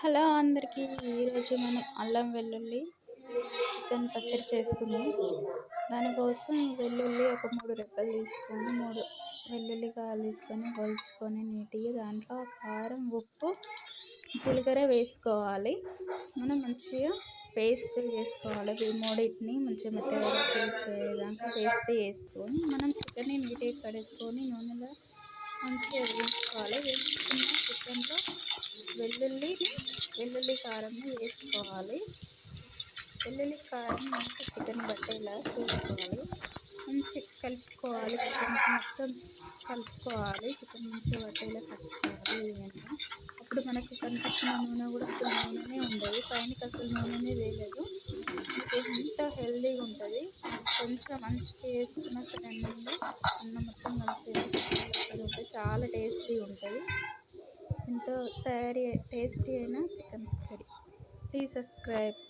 Hello అందరికీ ఈరోజు మనం అల్లం వెల్లుల్లి చికెన్ పచ్చడి చేసుకుందాం. దానికోసం వెల్లుల్లి ఒక మూడు రెప్పలు తీసుకొని మూడు వెల్లుల్లి కాయలు తీసుకొని కొలుచుకొని నీట్గా దాంట్లో కారం ఉప్పు జీలకర్ర వేసుకోవాలి. మనం మంచిగా పేస్ట్ చేసుకోవాలి. ఈ మూడింటిని మంచిగా మెత్తగా చేయడానికి పేస్ట్ చేసుకొని మనం చికెన్ని నీట్గా కడుక్కొని నూనెలో మంచిగా వేసుకోవాలి వేసుకున్న వెల్లుల్లి వెల్లుల్లి కారం వేసుకోవాలి. వెల్లుల్లి కారం మంచి చికెన్ బట్టేలా చూసుకోవాలి. మంచి కలుపుకోవాలి. చికెన్ మొత్తం కలుపుకోవాలి. చికెన్ మంచి బట్టేలా కలుపుకోవాలి అప్పుడు మనకు కనిపించిన నూనె కూడా అసలు నూనెనే ఉండదు. పైన అసలు నూనెనే వేయలేదు. ఎంత హెల్దీగా ఉంటుంది. కొంచెం మంచిగా వేసుకున్న సరే అన్నంలో అన్నం మొత్తం మంచిగా ఉంటుంది చాలా టేస్టీ ఉంటుంది. ఎంతో తయారీ టేస్టీ అయిన చికెన్ పచ్చడి ప్లీజ్ సబ్స్క్రైబ్.